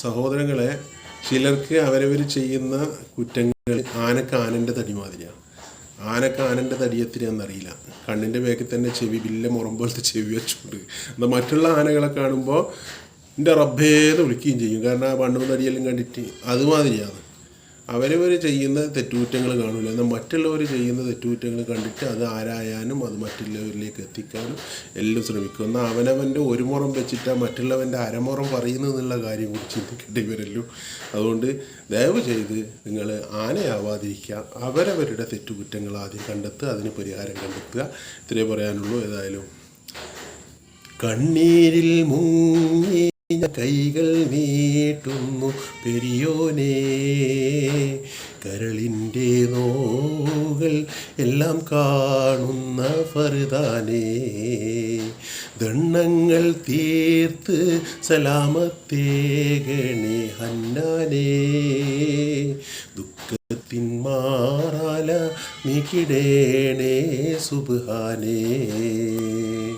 സഹോദരങ്ങളെ ചിലർക്ക് അവരവർ ചെയ്യുന്ന കുറ്റങ്ങൾ ആനക്ക് ആനന്റെ തടി മാതിരിയാണ്. ആനക്ക് ആനന്റെ തടി എത്രയാണെന്നറിയില്ല കണ്ണിന്റെ മേക്കിൽ തന്നെ ചെവി വില്ല മുറം പോലത്തെ ചെവി വെച്ചുകൊണ്ട് എന്നാൽ മറ്റുള്ള ആനകളെ കാണുമ്പോൾ എന്റെ റബ്ബേന്ന് വിളിക്കുകയും ചെയ്യും. കാരണം ആ മണ്ണും തടിയെല്ലാം കണ്ടിട്ട് അതുമാതിരിയാണ് അവരവർ ചെയ്യുന്ന തെറ്റുകുറ്റങ്ങൾ കാണില്ല എന്നാൽ മറ്റുള്ളവർ ചെയ്യുന്ന തെറ്റുകുറ്റങ്ങൾ കണ്ടിട്ട് അത് ആരായാനും അത് മറ്റുള്ളവരിലേക്ക് എത്തിക്കാനും എല്ലാം ശ്രമിക്കും. എന്നാൽ അവനവന്റെ ഒരു മുറം വെച്ചിട്ട് മറ്റുള്ളവന്റെ അരമുറം പറയുന്നു എന്നുള്ള കാര്യം കൂടി ചിന്തിക്കേണ്ടി വരല്ലോ. അതുകൊണ്ട് ദയവ് ചെയ്ത് നിങ്ങൾ ആനയാവാതിരിക്കുക. അവരവരുടെ തെറ്റുകുറ്റങ്ങൾ ആദ്യം കണ്ടെത്തുക അതിന് പരിഹാരം കണ്ടെത്തുക. ഇത്രേ പറയാനുള്ളൂ. ഏതായാലും കണ്ണീരിൽ മുങ്ങി കൈകൾ നീട്ടുന്നു പെരിയോനേ. കരളിന്റെ നോകൾ എല്ലാം കാണുന്ന ഫറുദാനേ ദണ്ണങ്ങൾ തീർത്ത് സലാമത്തേകണേ ഹന്നാനേ. ദുഃഖത്തിൻ മാറാല നീക്കിടേണേ സുബാനേ